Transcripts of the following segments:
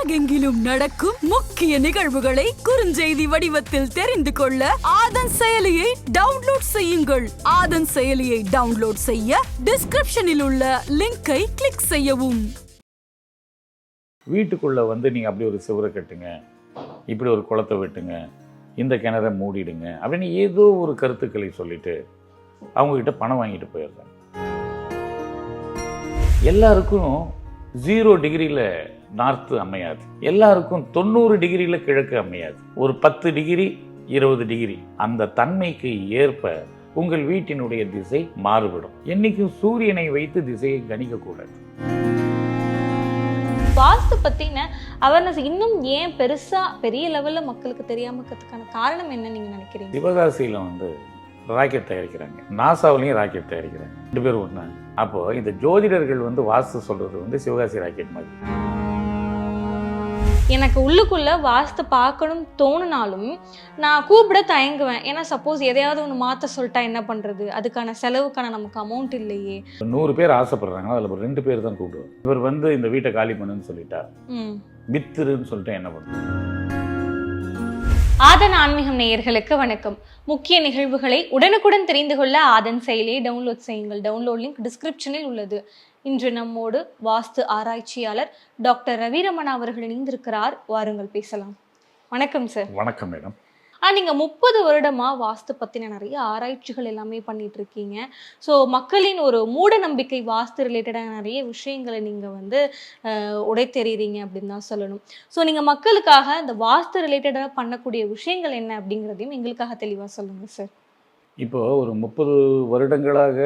உலகெங்கிலும் நடக்கும் முக்கிய நிகழ்வுகளை குறுஞ்செய்தி வடிவத்தில் தெரிந்து கொள்ள ஆதன் செயலியை டவுன்லோட் செய்யுங்கள். ஆதன் செயலியை டவுன்லோட் செய்ய டிஸ்கிரிப்ஷனில் உள்ள லிங்கை கிளிக் செய்யவும். வீட்டுக்குள்ளே வந்து நீங்கள் அப்படி ஒரு சுவரை கட்டுங்க. இப்படி ஒரு குளத்தை வெட்டுங்க. இந்த கிணறை மூடிடுங்க. அப்படின்னு ஏதோ ஒரு கருத்துக்களை சொல்லிட்டு அவங்கக்கிட்ட பணம் வாங்கிட்டு போயிடுறாங்க. எல்லாருக்கும் ஜீரோ டிகிரியில் நார்த்து அமையாது. எல்லாருக்கும் தொண்ணூறு டிகிரியில் கிழக்கு அமையாது. ஒரு பத்து டிகிரி இருபது டிகிரி. அந்த தன்மைக்கு ஏற்ப உங்கள் வீட்டினுடைய திசை மாறுபடும். என்னைக்கும் சூரியனை வைத்து திசையை கணிக்கக்கூடாது. வாஸ்து பத்தின அவேர்னஸ் இன்னும் ஏன் பெருசா பெரிய லெவல்ல மக்களுக்கு தெரியாம இருக்கிறதுக்கான காரணம் என்ன நீங்க நினைக்கிறீங்க? சிவகாசியில் வந்து ராக்கெட் தயாரிக்கிறாங்க. நாசாவிலையும் ராக்கெட் தயாரிக்கிறாங்க. ரெண்டு பேரும் ஒன்று அப்போ இந்த ஜோதிடர்கள் வந்து வாஸ்து சொல்றது வந்து சிவகாசி ராக்கெட் மாதிரி. எனக்கு உள்ளுக்குள்ள வாஸ்து பார்க்கணும் தோணுனாலும் நான் கூப்பிட தயங்குவேன். ஏன்னா சப்போஸ் எதையாவது ஒன்று மாத்த சொல்லிட்டா என்ன பண்றது? அதுக்கான செலவுக்கான நமக்கு அமௌண்ட் இல்லையே. நூறு பேர் ஆசைப்படுறாங்க. அதில் ஒரு ரெண்டு பேர் தான் கூப்பிடுவார் இவர் வந்து இந்த வீட்டை காலி பண்ணுன்னு சொல்லிட்டா ம். வித்துருன்னு சொல்லிட்டு என்ன பண்ணுறது? ஆதன் ஆன்மீகம் நேயர்களுக்கு வணக்கம். முக்கிய நிகழ்வுகளை உடனுக்குடன் தெரிந்து கொள்ள ஆதன் செயலியை டவுன்லோட் செய்யுங்கள். டவுன்லோட் லிங்க் டிஸ்கிரிப்ஷனில் உள்ளது. இன்று நம்மோடு வாஸ்து ஆராய்ச்சியாளர் டாக்டர் ரவிரமணா அவர்கள் இணைந்திருக்கிறார். வாருங்கள் பேசலாம். வணக்கம் சார் வணக்கம் மேடம் ஆ நீங்கள் முப்பது வருடமா வாஸ்து பற்றின நிறைய ஆராய்ச்சிகள் எல்லாமே பண்ணிட்டு இருக்கீங்க. ஸோ மக்களின் ஒரு மூட நம்பிக்கை வாஸ்து ரிலேட்டடான நிறைய விஷயங்களை நீங்கள் வந்து உடைத்தெறிகிறீங்க அப்படின்னு தான் சொல்லணும். ஸோ நீங்கள் மக்களுக்காக இந்த வாஸ்து ரிலேட்டடாக பண்ணக்கூடிய விஷயங்கள் என்ன அப்படிங்கிறதையும் எங்களுக்காக தெளிவாக சொல்லுங்கள் சார் இப்போ ஒரு முப்பது வருடங்களாக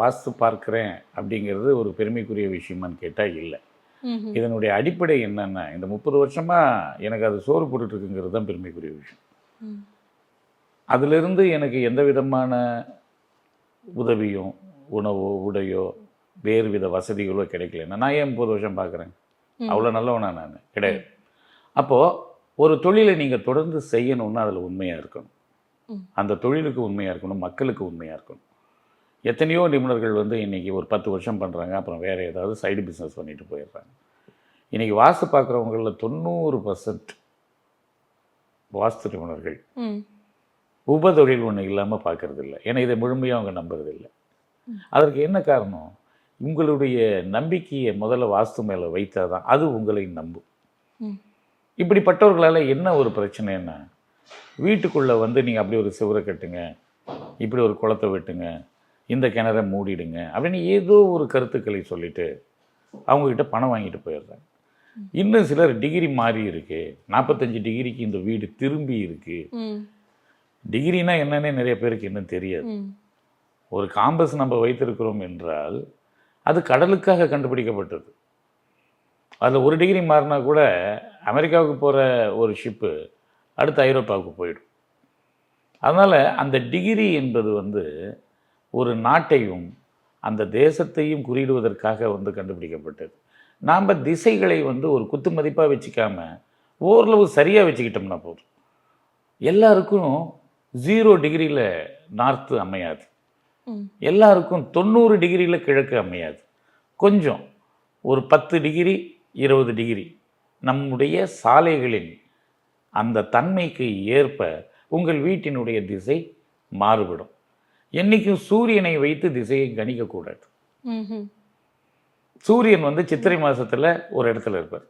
வாஸ்து பார்க்கிறேன் அப்படிங்கிறது ஒரு பெருமைக்குரிய விஷயமான்னு கேட்டால் இல்லை. இதனுடைய அடிப்படை என்னன்னா இந்த முப்பது வருஷமா எனக்கு அது சோறு போட்டுட்டு இருக்குங்கிறது தான் பெருமைக்குரிய விஷயம். அதிலிருந்து எனக்கு எந்த விதமான உதவியும் உணவோ உடையோ வேறு வித வசதிகளோ கிடைக்கலன்னா நான் ஏன் முப்பது வருஷம் பார்க்குறேன். அவ்வளோ நல்லவனா நான் கிடையாது அப்போது ஒரு தொழிலை நீங்கள் தொடர்ந்து செய்யணும்னா அதில் உண்மையாக இருக்கணும். அந்த தொழிலுக்கு உண்மையாக இருக்கணும் மக்களுக்கு உண்மையாக இருக்கணும் எத்தனையோ நிபுணர்கள் வந்து இன்றைக்கி ஒரு பத்து வருஷம் பண்ணுறாங்க அப்புறம் வேறு ஏதாவது சைடு பிஸ்னஸ் பண்ணிட்டு போயிடுறாங்க. இன்றைக்கி வாஸ்து பார்க்குறவங்களில் தொண்ணூறு பர்சன்ட் வாஸ்து நிபுணர்கள். உபதொழில் ஒன்று இல்லாமல் பார்க்கறது இல்லை ஏன்னா இதை முழுமையாக அவங்க நம்புறது இல்லை அதற்கு என்ன காரணம்? உங்களுடைய நம்பிக்கையை முதல்ல வாஸ்து மேலே வைத்தா தான் அது உங்களை நம்பும். இப்படிப்பட்டவர்களால் என்ன ஒரு பிரச்சனைன்னா வீட்டுக்குள்ளே வந்து நீங்கள் அப்படி ஒரு சுவரை கட்டுங்க இப்படி ஒரு குளத்தை வெட்டுங்க இந்த கிணறை மூடிடுங்க அப்படின்னு ஏதோ ஒரு கருத்துக்களை சொல்லிட்டு அவங்கக்கிட்ட பணம் வாங்கிட்டு போயிடுறாங்க. இன்னும் சிலர் டிகிரி மாறி இருக்கு. நாற்பத்தஞ்சு டிகிரிக்கு இந்த வீடு திரும்பி இருக்கு. டிகிரினா என்னன்னே நிறைய பேருக்கு இன்னும் தெரியாது. ஒரு காம்பஸ் நம்ம வைத்திருக்கிறோம் என்றால் அது கடலுக்காக கண்டுபிடிக்கப்பட்டது. அதில் ஒரு டிகிரி மாறினா கூட அமெரிக்காவுக்கு போகிற ஒரு ஷிப்பு அடுத்து ஐரோப்பாவுக்கு போயிடும். அதனால் அந்த டிகிரி என்பது வந்து ஒரு நாட்டையும் அந்த தேசத்தையும் குறியிடுவதற்காக வந்து கண்டுபிடிக்கப்பட்டது. நாம் திசைகளை வந்து ஒரு குத்து மதிப்பாக வச்சுக்காம ஓரளவு சரியாக வச்சுக்கிட்டோம்னா போதும். எல்லாருக்கும் ஜீரோ டிகிரியில் நார்த்து அமையாது. எல்லாருக்கும் தொண்ணூறு டிகிரியில் கிழக்கு அமையாது. கொஞ்சம் ஒரு பத்து டிகிரி இருபது டிகிரி நம்முடைய சாலைகளின் அந்த தன்மைக்கு ஏற்ப உங்கள் வீட்டினுடைய திசை மாறுபடும். என்னைக்கும் சூரியனை வைத்து திசையை கணிக்கக்கூடாது. சூரியன் வந்து சித்திரை மாசத்துல ஒரு இடத்துல இருப்பார்.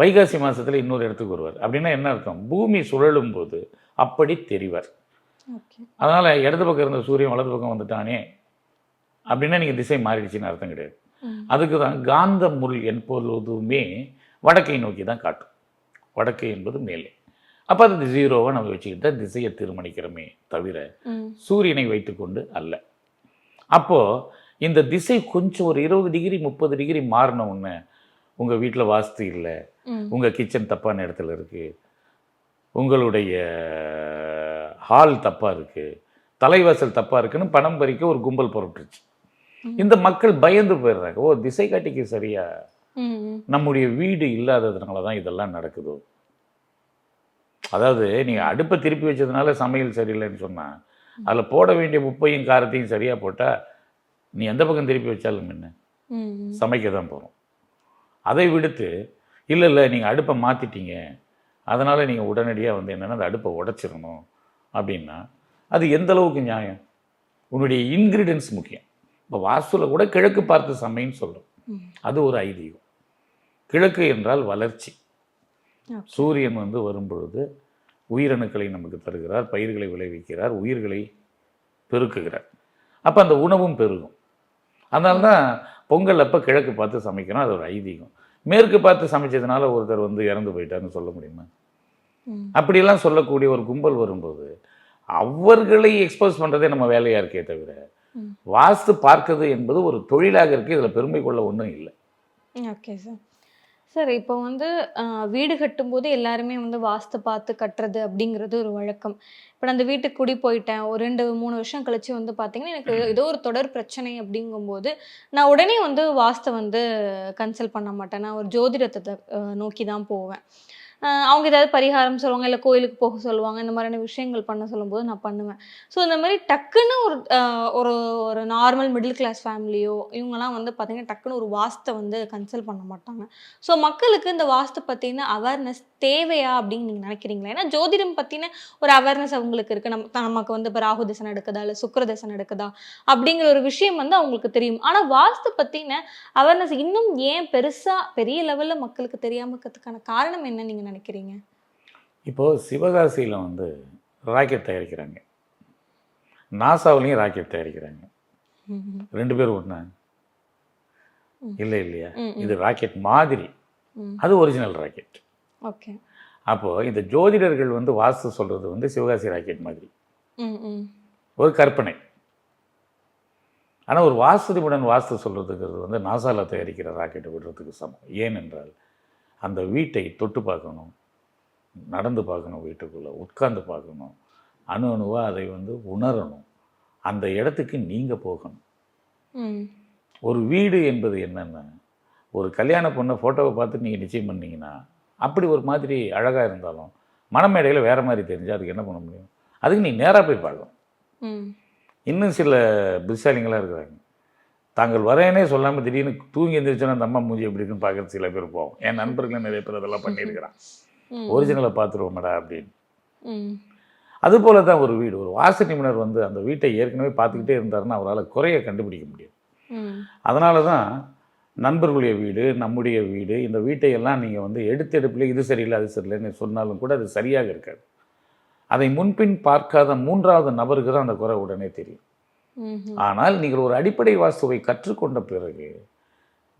வைகாசி மாசத்துல இன்னொரு இடத்துக்கு வருவார். அப்படின்னா என்ன அர்த்தம்? பூமி சுழலும் போது அப்படி தெரிவார். அதனால் இடது பக்கம் இருந்த சூரியன் வலது பக்கம் வந்துட்டானே அப்படின்னா நீங்கள் திசை மாறிடுச்சுன்னு அர்த்தம் கிடையாது. அதுக்கு தான் காந்த முள் என்பதுமே வடக்கை நோக்கி தான் காட்டும். வடக்கு என்பது மேலே. அப்போ அது ஜீரோவை நம்ம வச்சுக்கிட்டா திசையை தீர்மானிக்கிறோமே தவிர. சூரியனை வைத்துக்கொண்டு அல்ல. அப்போது இந்த திசை கொஞ்சம் ஒரு இருபது டிகிரி முப்பது டிகிரி மாறின உடனே உங்கள் வீட்டில் வாஸ்து இல்லை. உங்கள் கிச்சன் தப்பான இடத்துல இருக்குது உங்களுடைய ஹால் தப்பாக இருக்குது தலைவாசல் தப்பாக இருக்குன்னு பணம் பறிக்க ஒரு கும்பல் புறப்பட்டுருச்சு. இந்த மக்கள் பயந்து போயிடுறாங்க. ஓ திசை காட்டிக்கு சரியா. நம்முடைய வீடு இல்லாததுனால தான் இதெல்லாம் நடக்குதோ? அதாவது நீங்கள் அடுப்பை திருப்பி வச்சதுனால சமையல் சரியில்லைன்னு சொன்னால் அதில் போட வேண்டிய உப்பையும் காரத்தையும் சரியாக போட்டால் நீ எந்த பக்கம் திருப்பி வச்சாலும் என்ன. சமைக்க தான் போகிறோம் அதை விடுத்து இல்லை இல்லை நீங்கள் அடுப்பை மாற்றிட்டீங்க அதனால் நீங்கள் உடனடியாக வந்து என்னென்னா அந்த அடுப்பை உடைச்சிடணும். அப்படின்னா அது எந்த அளவுக்கு நியாயம்? உன்னுடைய இன்க்ரீடியன்ஸ் முக்கியம். இப்போ வாஸ்துல கூட கிழக்கு பார்த்து சமைன்னு சொல்கிறோம். அது ஒரு ஐதீகம். கிழக்கு என்றால் வளர்ச்சி. சூரியன் வந்து வரும்பொழுது உயிரணுக்களை நமக்கு தருகிறார் பயிர்களை விளைவிக்கிறார் உயிர்களை பெருக்குகிறார். அப்போ அந்த உணவும் பெருகும். அதனால தான் பொங்கல் அப்போ கிழக்கு பார்த்து சமைக்கணும் அது ஒரு ஐதீகம். மேற்கு பார்த்து சமைச்சதுனால ஒருத்தர் வந்து இறந்து போயிட்டாருன்னு சொல்ல முடியுமா. அப்படியெல்லாம் சொல்லக்கூடிய ஒரு கும்பல் வரும்போது அவர்களை எக்ஸ்போஸ் பண்ணுறதே நம்ம வேலையாக இருக்கே தவிர. வாஸ்து பார்க்கிறது என்பது ஒரு தொழிலாக இருக்குது இதில் பெருமை கொள்ள ஒன்றும் இல்லை. Okay sir. சார் இப்போ வந்து வீடு கட்டும்போது எல்லாருமே வந்து வாஸ்து பார்த்து கட்டுறது அப்படிங்கிறது ஒரு வழக்கம். இப்போ அந்த வீட்டுக்கு குடி போயிட்டேன் ஒரு ரெண்டு மூணு வருஷம் கழிச்சு வந்து பார்த்தீங்கன்னா எனக்கு ஏதோ ஒரு தொடர் பிரச்சனை அப்படிங்கும்போது நான் உடனே வந்து வாஸ்தை வந்து கன்சல்ட் பண்ண மாட்டேன். நான் ஒரு ஜோதிடத்தை நோக்கி தான் போவேன். அவங்க ஏதாவது பரிகாரம் சொல்லுவாங்க இல்லை கோயிலுக்கு போக சொல்லுவாங்க இந்த மாதிரியான விஷயங்கள் பண்ண சொல்லும்போது நான் பண்ணுவேன். ஸோ இந்த மாதிரி டக்குன்னு ஒரு ஒரு ஒரு நார்மல் மிடில் கிளாஸ் ஃபேமிலியோ இவங்கெல்லாம் வந்து பார்த்தீங்கன்னா டக்குன்னு ஒரு வாஸ்தை வந்து கன்சல்ட் பண்ண மாட்டாங்க. ஸோ மக்களுக்கு இந்த வாஸ்து பற்றின அவேர்னஸ் தேவையா அப்படின்னு நீங்கள் நினைக்கிறீங்களா? ஏன்னா ஜோதிடம் பற்றின ஒரு அவேர்னஸ் அவங்களுக்கு இருக்குது நம்ம நமக்கு வந்து இப்போ ராகு தசை நடக்குதா இல்லை சுக்கிர தசை நடக்குதா அப்படிங்கிற ஒரு விஷயம் வந்து அவங்களுக்கு தெரியும். ஆனால் வாஸ்து பற்றின அவேர்னஸ் இன்னும் ஏன் பெருசாக பெரிய லெவலில் மக்களுக்கு தெரியாம இருக்கிறதுக்கான காரணம் என்ன நீங்கள் நினைக்கிறீங்க? இப்போது சிவகாசியில் வந்து ராக்கெட் தயாரிக்கிறாங்க. நாசாவிலையும் ராக்கெட் தயாரிக்கிறாங்க. ரெண்டு பேரும் ஒன்றா ம். இல்லை இல்லையா. இது ராக்கெட் மாதிரி. அது ஒரிஜினல் ராக்கெட். ஓகே. அப்போது இந்த ஜோதிடர்கள் வந்து வாஸ்து சொல்கிறது வந்து சிவகாசி ராக்கெட் மாதிரி. ஒரு கற்பனை. ஆனால் ஒரு வாஸ்து நிபுணன் வாஸ்து சொல்கிறதுங்கிறது வந்து நாசால தயாரிக்கிற ராக்கெட்டை விடுறதுக்கு சமம். ஏனென்றால் அந்த வீட்டை தொட்டு பார்க்கணும் நடந்து பார்க்கணும் வீட்டுக்குள்ளே உட்கார்ந்து பார்க்கணும். அணு அணுவாக அதை வந்து உணரணும். அந்த இடத்துக்கு நீங்கள் போகணும். ஒரு வீடு என்பது என்னென்னா? ஒரு கல்யாண பொண்ணை ஃபோட்டோவை பார்த்து நீங்கள் நிச்சயம் பண்ணீங்கன்னா அப்படி ஒரு மாதிரி அழகாக இருந்தாலும் மனமேடையில் வேறு மாதிரி தெரிஞ்சால் அதுக்கு என்ன பண்ண முடியும்? அதுக்கு நீ நேராக போய் பார்க்கணும். இன்னும் சில புத்திசாலிங்களாக இருக்கிறாங்க. தாங்கள் வரேனே சொல்லாமல் திடீர்னு தூங்கி எந்திரிச்சோன்னா அந்த அம்மா மூஞ்சி எப்படி இருக்குன்னு பார்க்கறது சில பேர் போவோம் என் நண்பர்கள் நிறைய பேர் அதெல்லாம் பண்ணியிருக்கிறான். ஒரிஜினலை பார்த்துருவோம்டா அப்படின்னு. அதுபோல தான் ஒரு வீடு. ஒரு வாச நிபுணர் வந்து அந்த வீட்டை ஏற்கனவே பார்த்துக்கிட்டே இருந்தாருன்னா அவரால் குறைய கண்டுபிடிக்க முடியும். அதனால தான் நண்பர்களுடைய வீடு நம்முடைய வீடு இந்த வீட்டை எல்லாம் நீங்கள் வந்து எடுத்தெடுப்பில் இது சரியில்லை அது சரியில்லைன்னு சொன்னாலும் கூட அது சரியாக இருக்காது. அதை முன்பின் பார்க்காத மூன்றாவது நபருக்கு தான் அந்த குறை உடனே தெரியும். ஆனால் நீங்கள் ஒரு அடிப்படை வாஸ்துவை கற்றுக்கொண்ட பிறகு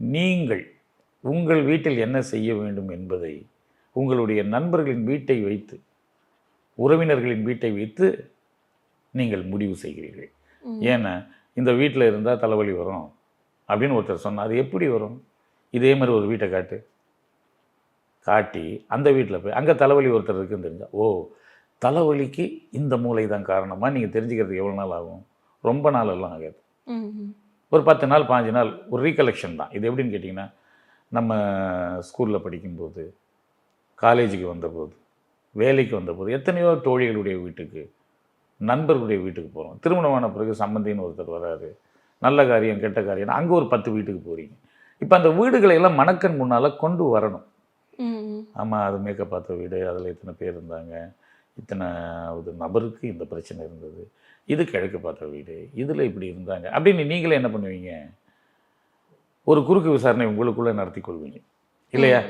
நீங்கள் உங்கள் வீட்டில் என்ன செய்ய வேண்டும் என்பதை உங்களுடைய நண்பர்களின் வீட்டை வைத்து உறவினர்களின் வீட்டை வைத்து நீங்கள் முடிவு செய்கிறீர்கள். ஏன்னா இந்த வீட்டில் இருந்தால் தலைவலி வரும் அப்படின்னு ஒருத்தர் சொன்னார். அது எப்படி வரும்? இதே மாதிரி ஒரு வீட்டை காட்டு. காட்டி அந்த வீட்டில் போய் அங்கே தலைவலி ஒருத்தர் இருக்குன்னு தெரிஞ்சா ஓ தலைவலிக்கு இந்த மூளை தான் காரணமாக நீங்கள் தெரிஞ்சுக்கிறதுக்கு எவ்வளோ நாள் ஆகும்? ரொம்ப நாள் எல்லாம் ஆகாது ஒரு பத்து நாள் பாஞ்சு நாள் ஒரு ரீகலெக்ஷன் தான். இது எப்படின்னு கேட்டிங்கன்னா நம்ம ஸ்கூலில் படிக்கும்போது காலேஜுக்கு வந்தபோது வேலைக்கு வந்தபோது எத்தனையோ தோழிகளுடைய வீட்டுக்கு நண்பர்களுடைய வீட்டுக்கு போகிறோம் திருமணமான பிறகு சம்பந்தின்னு ஒருத்தர் வராரு. நல்ல காரியம் கெட்ட காரியம். அங்கே ஒரு பத்து வீட்டுக்கு போகிறீங்க இப்போ அந்த வீடுகளை எல்லாம் மணக்கண் முன்னால் கொண்டு வரணும். ஆமாம் அது மேக்கப் பார்த்த வீடு அதில் இத்தனை பேர் இருந்தாங்க. இத்தனை ஒரு நபருக்கு இந்த பிரச்சனை இருந்தது. இது கிழக்கு பார்த்த வீடு இதில் இப்படி இருந்தாங்க. அப்படின்னு நீங்களே என்ன பண்ணுவீங்க? ஒரு குறுக்கு விசாரணை உங்களுக்குள்ளே நடத்தி கொள்வீங்க. இல்லையா?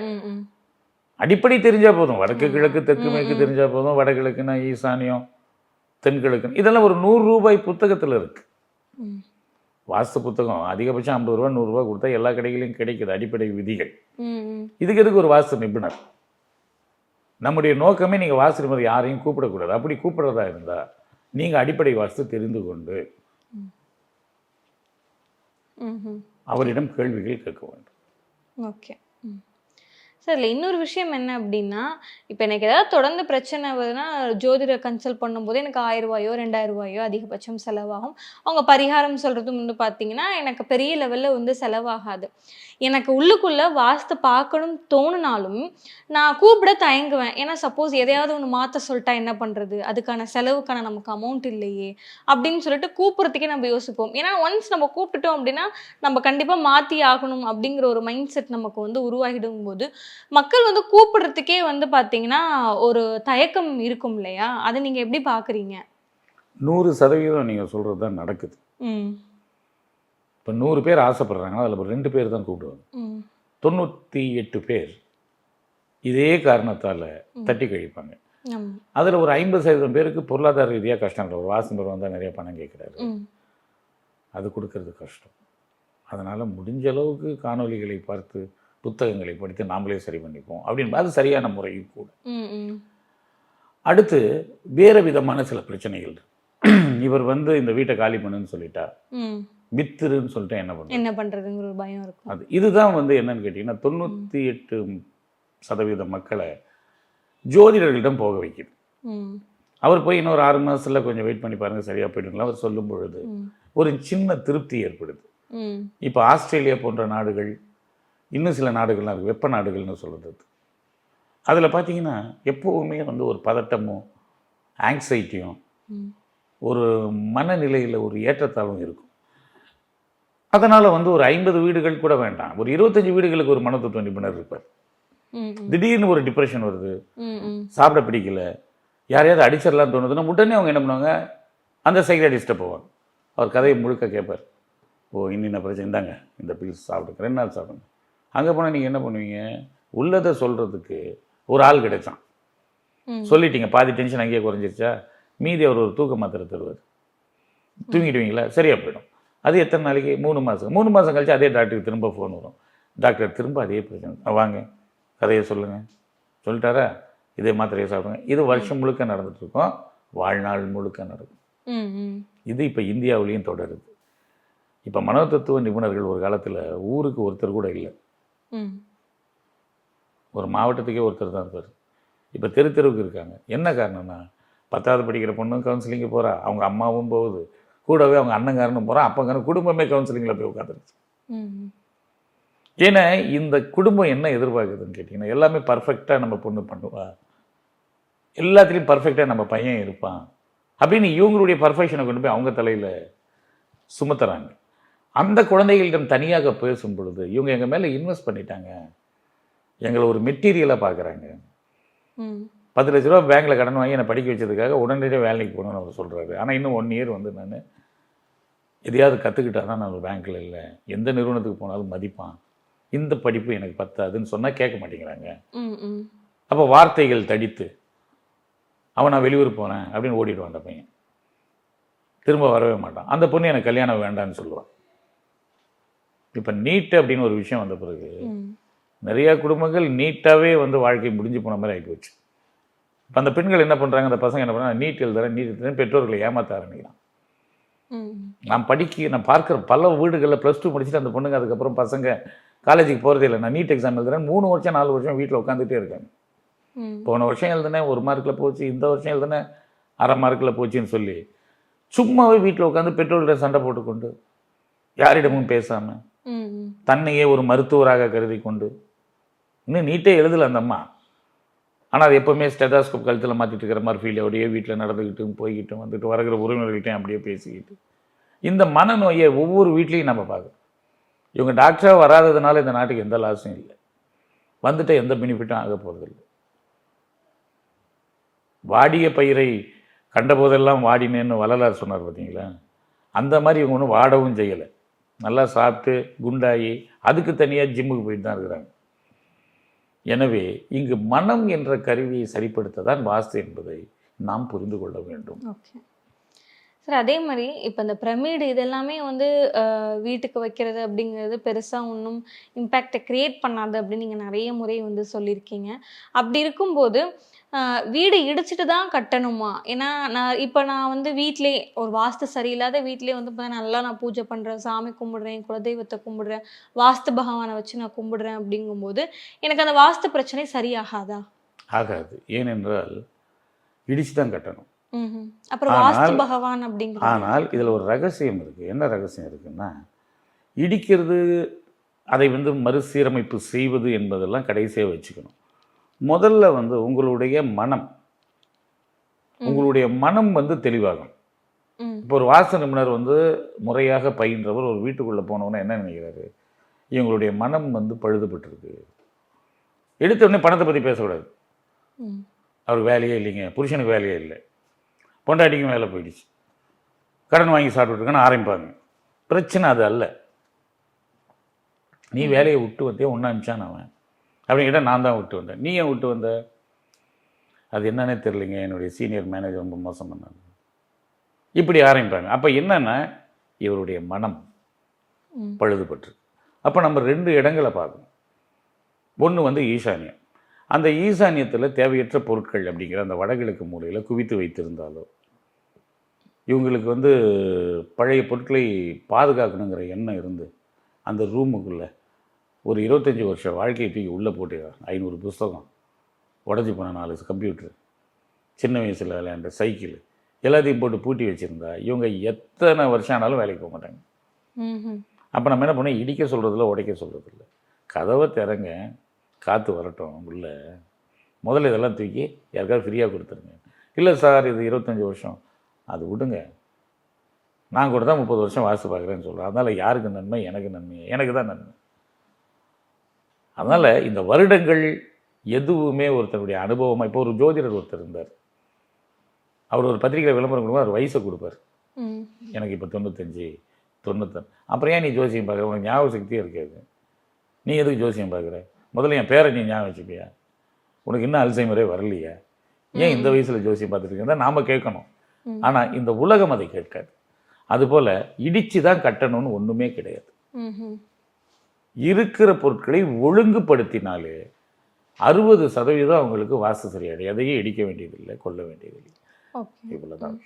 அடிப்படை தெரிஞ்சால் போதும். வடக்கு. கிழக்கு தெற்கு மேற்கு. தெரிஞ்சால் போதும். வடகிழக்குன்னா ஈசானியம் தென்கிழக்கு இதெல்லாம் ஒரு நூறு ரூபாய் புத்தகத்தில் இருக்கு. ம். வாஸ்து புத்தகம் அதிகபட்சம் ஐம்பது ரூபா நூறுரூவா கொடுத்தா எல்லா கடைகளையும் கிடைக்குது அடிப்படை விதிகள். இதுக்கு எதுக்கு ஒரு வாஸ்து நிபுணர்? நம்முடைய நோக்கமே நீங்கள் வாஸ்து நிபுணர் யாரையும் கூப்பிடக்கூடாது. அப்படி கூப்பிடுறதா இருந்தால் நீங்கள் அடிப்படை வாஸ்து தெரிந்து கொண்டு அவரிடம் கேள்விகள் கேட்க வேண்டும். ஓகே. சார் இல்லை இன்னொரு விஷயம் என்ன அப்படின்னா இப்போ எனக்கு ஏதாவது தொடர்ந்து பிரச்சனை வருதுன்னா ஜோதிடர் கன்சல்ட் பண்ணும்போது எனக்கு ஆயிரம் ரூபாயோ ரெண்டாயிரம் ரூபாயோ அதிகபட்சம் செலவாகும். அவங்க பரிகாரம் சொல்கிறதும் வந்து பார்த்தீங்கன்னா எனக்கு பெரிய லெவலில் வந்து செலவாகாது. எனக்கு உள்ளுக்குள்ளே வாஸ்து பார்க்கணும் தோணுனாலும் நான் கூப்பிட தயங்குவேன். ஏன்னா சப்போஸ் எதையாவது ஒன்று மாற்ற சொல்லிட்டா என்ன பண்ணுறது அதுக்கான செலவுக்கான நமக்கு அமௌண்ட் இல்லையே அப்படின்னு சொல்லிட்டு கூப்பிட்றதுக்கே நம்ம யோசிப்போம். ஏன்னா ஒன்ஸ் நம்ம கூப்பிட்டுட்டோம் அப்படின்னா நம்ம கண்டிப்பாக மாற்றி ஆகணும் அப்படிங்கிற ஒரு மைண்ட் செட் நமக்கு வந்து உருவாகிடும் போது மக்கள் வந்து கூப்பிடுறதுக்கே வந்து பார்த்தீங்கன்னா ஒரு தயக்கம் இருக்கும் இல்லையா? அதை நீங்கள் எப்படி பார்க்குறீங்க நூறு சதவீதம் நீங்கள் சொல்கிறது தான் நடக்குது. ம். இப்போ நூறு பேர் ஆசைப்படுறாங்க அதில் ஒரு ரெண்டு பேர் தான் கூப்பிடுவாங்க. தொண்ணூற்றி எட்டு பேர் இதே காரணத்தால் தட்டி கழிப்பாங்க. அதில் ஒரு ஐம்பது சதவீதம் பேருக்கு பொருளாதார ரீதியாக கஷ்டம் இல்லை. ஒரு வாசம்பர் வந்தால் நிறைய பணம் கேட்குறாரு அது கொடுக்கறது கஷ்டம். அதனால் முடிஞ்ச அளவுக்கு காணொளிகளை பார்த்து புத்தகங்களை படித்து நாமளே சரி பண்ணிப்போம். அப்படின்னு அது சரியான முறையும் கூட. அடுத்து வேறு விதமான சில பிரச்சனைகள். இவர் வந்து இந்த வீட்டை காலி பண்ணுன்னு சொல்லிட்டா. வித்துருன்னு சொல்லிட்டு என்ன பண்ணுறது? என்ன பண்ணுறதுங்கிற ஒரு பயம் இருக்கும். அது இதுதான் வந்து என்னன்னு கேட்டிங்கன்னா தொண்ணூற்றி எட்டு சதவீத மக்களை ஜோதிடர்களிடம் போக வைக்குது. அவர் போய் இன்னொரு ஆறு மாதத்தில் கொஞ்சம் வெயிட் பண்ணி பாருங்கள் சரியாக போயிடுங்களா? அவர் சொல்லும் பொழுது ஒரு சின்ன திருப்தி ஏற்படுது. இப்போ ஆஸ்திரேலியா போன்ற நாடுகள் இன்னும் சில நாடுகள்லாம் இருக்குது வெப்ப நாடுகள்னு சொல்கிறது அதில் பார்த்தீங்கன்னா எப்போவுமே வந்து ஒரு பதட்டமும் ஆங்ஸைட்டியும் ஒரு மனநிலையில் ஒரு ஏற்றத்தாழ்வும் இருக்கும். அதனால் வந்து ஒரு ஐம்பது வீடுகள் கூட வேண்டாம். ஒரு இருபத்தஞ்சு வீடுகளுக்கு ஒரு மனத்தத்துவ நிபுணர் இருப்பார். திடீர்னு ஒரு டிப்ரெஷன் வருது. சாப்பிட பிடிக்கல. யாரையாவது அடிச்சிடலாம் தோணுதுன்னா உடனே அவங்க என்ன பண்ணுவாங்க? அந்த சைக்காட்டிஸ்ட்டை போவாங்க அவர் கதையை முழுக்க கேட்பார். ஓ இன்னின்ன பிரச்சனை? இந்தாங்க இந்த பில்ஸ் சாப்பிடுங்க ரெண்டு நாள் சாப்பிடுங்க. அங்கே போனால் நீங்கள் என்ன பண்ணுவீங்க? உள்ளதை சொல்கிறதுக்கு ஒரு ஆள் கிடைச்சான். சொல்லிட்டீங்க பாதி டென்ஷன் அங்கேயே குறைஞ்சிருச்சா? மீதி அவர் ஒரு தூக்க மாத்திரை தருவார். தூங்கிடுவீங்களா? சரியா போயிடும். அது எத்தனை நாளைக்கு? மூணு மாதம் மூணு மாதம் கழிச்சு அதே டாக்டருக்கு திரும்ப ஃபோன் வரும். டாக்டர் திரும்ப அதே பிரச்சனை. "ஆ, வாங்க கதையை சொல்லுங்கள் சொல்லிட்டாரா? இதே மாத்திரையை சாப்பிடுங்க. இது வருஷம் முழுக்க நடந்துட்டு இருக்கும். வாழ்நாள் முழுக்க நடக்கும். இது இப்போ இந்தியாவிலையும் தொடருது. இப்போ மனோதத்துவ நிபுணர்கள் ஒரு காலத்தில் ஊருக்கு ஒருத்தர் கூட இல்லை. ஒரு மாவட்டத்துக்கே ஒருத்தர் தான் இருப்பார். இப்போ தெரு தெருவுக்கு இருக்காங்க. என்ன காரணம்னா பத்தாவது படிக்கிற பொண்ணும் கவுன்சிலிங்கு போகிறா அவங்க அம்மாவும் போகுது. கூடவே அவங்க அண்ணங்காரனும் போகிறான் அப்பங்காரன் குடும்பமே கவுன்சிலிங்கில் போய் உட்காந்துருச்சு ஏன்னா இந்த குடும்பம் என்ன எதிர்பார்க்குதுன்னு கேட்டிங்கன்னா எல்லாமே பர்ஃபெக்டாக நம்ம பொண்ணு பண்ணுவா. எல்லாத்துலேயும் பர்ஃபெக்டாக நம்ம பையன் இருப்பான். அப்படின்னு இவங்களுடைய பர்ஃபெக்ஷனை கொண்டு போய் அவங்க தலையில் சுமத்துறாங்க. அந்த குழந்தைகளிடம் தனியாக பேசும் பொழுது இவங்க எங்கள் மேலே இன்வெஸ்ட் பண்ணிட்டாங்க. எங்களை ஒரு மெட்டீரியலாக பார்க்குறாங்க பத்து லட்ச ரூபா பேங்க்கில் கடன் வாங்கி என்னை படிக்க வச்சதுக்காக உடனடியாக வேலைக்கு போகணும்னு அவர் சொல்கிறாரு ஆனால் இன்னும் ஒன் இயர் வந்து நான் எதையாவது கற்றுக்கிட்டா தான் நான் பேங்க்கில் இல்லை. எந்த நிறுவனத்துக்கு போனாலும் மதிப்பான். இந்த படிப்பு எனக்கு பத்தாதுன்னு சொன்னால் கேட்க மாட்டேங்கிறாங்க. அப்போ வார்த்தைகள் தடித்து அவன் நான் வெளியூர் போனேன் அப்படின்னு ஓடிடுவான் அந்த பையன். திரும்ப வரவே மாட்டான். அந்த பொண்ணு எனக்கு கல்யாணம் வேண்டான்னு சொல்லுவான் இப்போ நீட் அப்படின்னு ஒரு விஷயம் வந்த பிறகு நிறைய குடும்பங்கள் நீட்டாகவே வந்து வாழ்க்கை முடிஞ்சு போன மாதிரி ஆகிப்போச்சு இப்போ அந்த பெண்கள் என்ன பண்ணுறாங்க அந்த பசங்க என்ன பண்ணுறாங்க நீட் எழுதுறேன் நீட் எழுதுறேன் பெற்றோர்களை ஏமாற்ற ஆரம்பிக்கிறான். நான் படிக்க நான் பார்க்குற பல வீடுகளில் ப்ளஸ் டூ முடிச்சுட்டு அந்த பொண்ணுங்க அதுக்கப்புறம் பசங்க காலேஜுக்கு போகிறதே இல்லை. நான் நீட் எக்ஸாம் எழுதுறேன். மூணு வருஷம் நாலு வருஷம் வீட்டில் உட்காந்துட்டே இருக்காங்க ம். போன வருஷம் எழுதுனேன் ஒரு மார்க்கில் போச்சு. இந்த வருஷம் எழுதுனேன் அரை மார்க்கில் போச்சுன்னு சொல்லி. சும்மாவே வீட்டில் உட்காந்து பெற்றோர்கிட்ட சண்டை போட்டுக்கொண்டு யாரிடமும் பேசாமல் தன்னையே ஒரு மருத்துவராக கருதி கொண்டு இன்னும் நீட்டே எழுதல அந்த அம்மா. ஆனால் அது எப்போவுமே ஸ்டெதாஸ்கோப் கழுத்தில் மாற்றிட்டு இருக்கிற மாதிரி ஃபீல் அப்படியே வீட்டில் நடந்துக்கிட்டும் போய்கிட்டும் வந்துட்டு வரகிற உறவினர்கள்ட்டையும் அப்படியே பேசிக்கிட்டு. இந்த மனநோயை ஒவ்வொரு வீட்லேயும் நம்ம பார்க்குறோம் இவங்க டாக்டராக வராததுனால இந்த நாட்டுக்கு எந்த லாஸும் இல்லை. வந்துட்டு எந்த பெனிஃபிட்டும் ஆக போகிறதில்லை வாடிய பயிரை கண்டபோதெல்லாம் வாடினேன்னு வள்ளலார் சொன்னார் பார்த்தீங்களா? அந்த மாதிரி இவங்க ஒன்றும் வாடவும் செய்யலை. நல்லா சாப்பிட்டு குண்டாகி அதுக்கு தனியாக ஜிம்முக்கு போயிட்டு தான் இருக்கிறாங்க. எனவே இங்கு மனம் என்ற கருவியை சரிப்படுத்த தான் வாஸ்து என்பதை நாம் புரிந்து கொள்ள வேண்டும். ஓகே. சார் அதே மாதிரி இப்போ இந்த பிரமிடு இதெல்லாமே வந்து வீட்டுக்கு வைக்கிறது அப்படிங்கிறது பெருசாக ஒன்றும் இம்பேக்டை க்ரியேட் பண்ணாது அப்படின்னு நீங்கள் நிறைய முறை வந்து சொல்லியிருக்கீங்க. அப்படி இருக்கும்போது வீடு இடிச்சிட்டு தான் கட்டணுமா? ஏன்னா நான் இப்போ நான் வந்து வீட்டிலே ஒரு வாஸ்து சரியில்லாத வீட்டிலே வந்து நல்லா நான் பூஜை பண்ணுறேன் சாமி கும்பிடுறேன் குலதெய்வத்தை கும்பிடுறேன் வாஸ்து பகவானை வச்சு நான் கும்பிடுறேன் அப்படிங்கும்போது எனக்கு அந்த வாஸ்து பிரச்சனை சரியாகாதா? ஆகாது. ஏனென்றால் இடிச்சு தான் கட்டணும். அப்புறம் வாஸ்து பகவான் அப்படிங்கிறது ஆனால் இதில் ஒரு ரகசியம் இருக்குது என்ன ரகசியம் இருக்குன்னா இடிக்கிறது அதை வந்து மறுசீரமைப்பு செய்வது என்பதெல்லாம் கடைசியாக வச்சுக்கணும். முதல்ல வந்து உங்களுடைய மனம். உங்களுடைய மனம் வந்து தெளிவாகும். இப்போ ஒரு வாச நிபுணர் வந்து முறையாக பயின்றவர் ஒரு வீட்டுக்குள்ளே போனவொன்னே என்ன நினைக்கிறாரு? இவங்களுடைய மனம் வந்து பழுதுபட்டிருக்கு. எடுத்த உடனே பணத்தை பற்றி பேசக்கூடாது. ம். அவருக்கு வேலையே இல்லைங்க. புருஷனுக்கு வேலையே இல்லை. பொண்டாட்டிக்கும் வேலை போயிடுச்சு. கடன் வாங்கி சாப்பிட்டுருக்கேன்னு ஆரம்பிப்பாங்க. பிரச்சனை அது அல்ல. நீ வேலையை விட்டு வந்தே ஒன்றா அனுப்பிச்சான் அவன். அப்படிங்கிட்ட நான் தான் விட்டு வந்தேன். நீ ஏன் விட்டு வந்த? அது என்னன்னே தெரிலிங்க என்னுடைய சீனியர் மேனேஜர் ரொம்ப மோசம் பண்ணாங்க. இப்படி ஆரம்பிப்பாங்க. அப்போ என்னன்னா இவருடைய மனம். பழுதுபட்டு. அப்போ நம்ம ரெண்டு இடங்களை பார்க்கணும். ஒன்று வந்து ஈசானியம். அந்த ஈசானியத்தில் தேவையற்ற பொருட்கள் அப்படிங்கிற அந்த வடகிழக்கு மூலையில் குவித்து வைத்திருந்தாலோ இவங்களுக்கு வந்து பழைய பொருட்களை பாதுகாக்கணுங்கிற எண்ணம் இருந்து அந்த ரூமுக்குள்ளே ஒரு இருபத்தஞ்சி வருஷம் வாழ்க்கையை தூக்கி உள்ளே போட்டு ஐநூறு புஸ்தகம் உடஞ்சி போன நாலு கம்ப்யூட்டர் சின்ன வயசில் விளையாண்ட சைக்கிள் எல்லாத்தையும் போட்டு பூட்டி வச்சுருந்தா இவங்க எத்தனை வருஷம் ஆனாலும் வேலைக்கு போக மாட்டாங்க. அப்போ நம்ம என்ன பண்ணோம் இடிக்க சொல்கிறதில்ல உடைக்க சொல்கிறதில்ல கதவை திறங்க காற்று வரட்டும் உள்ள. முதல்ல இதெல்லாம் தூக்கி யாருக்காவது ஃப்ரீயாக கொடுத்துருங்க. இல்லை சார் இது இருபத்தஞ்சி வருஷம். அது விடுங்க. நான் கூட தான் முப்பது வருஷம் வாசி பார்க்குறேன்னு சொல்கிறேன் அதனால் யாருக்கு நன்மை? எனக்கு நன்மை. எனக்கு தான் நன்மை. அதனால் இந்த வருடங்கள் எதுவுமே ஒருத்தருடைய அனுபவமாக இப்போ ஒரு ஜோதிடர் ஒருத்தர் இருந்தார். அவர் ஒரு பத்திரிகையில் விளம்பரம் கொடுக்கும்போது அவர் வயசை கொடுப்பார். எனக்கு இப்போ தொண்ணூத்தஞ்சு தொண்ணூத்தஞ்சு அப்புறம் ஏன் நீ ஜோசியம் பார்க்குற? உனக்கு ஞாபக சக்தியே இருக்காது. நீ எதுக்கு ஜோசியம் பார்க்குற? முதல்ல என் பேரை நீ ஞாபகம் வச்சுப்பியா? உனக்கு இன்னும் அல்சைமரே வரலையா? ஏன் இந்த வயசில் ஜோசியம் பார்த்துட்டு நாம் கேட்கணும். ஆனால் இந்த உலகம் அதை கேட்காது. அதுபோல் இடித்து தான் கட்டணும்னு ஒன்றுமே கிடையாது. இருக்கிற பொருட்களை ஒழுங்குபடுத்தினாலே அறுபது சதவீதம் அவங்களுக்கு வாஸ்து சரியாடு எதையும் இடிக்க வேண்டியதில்லை கொல்ல வேண்டியதில்லை. இவ்வளோதான்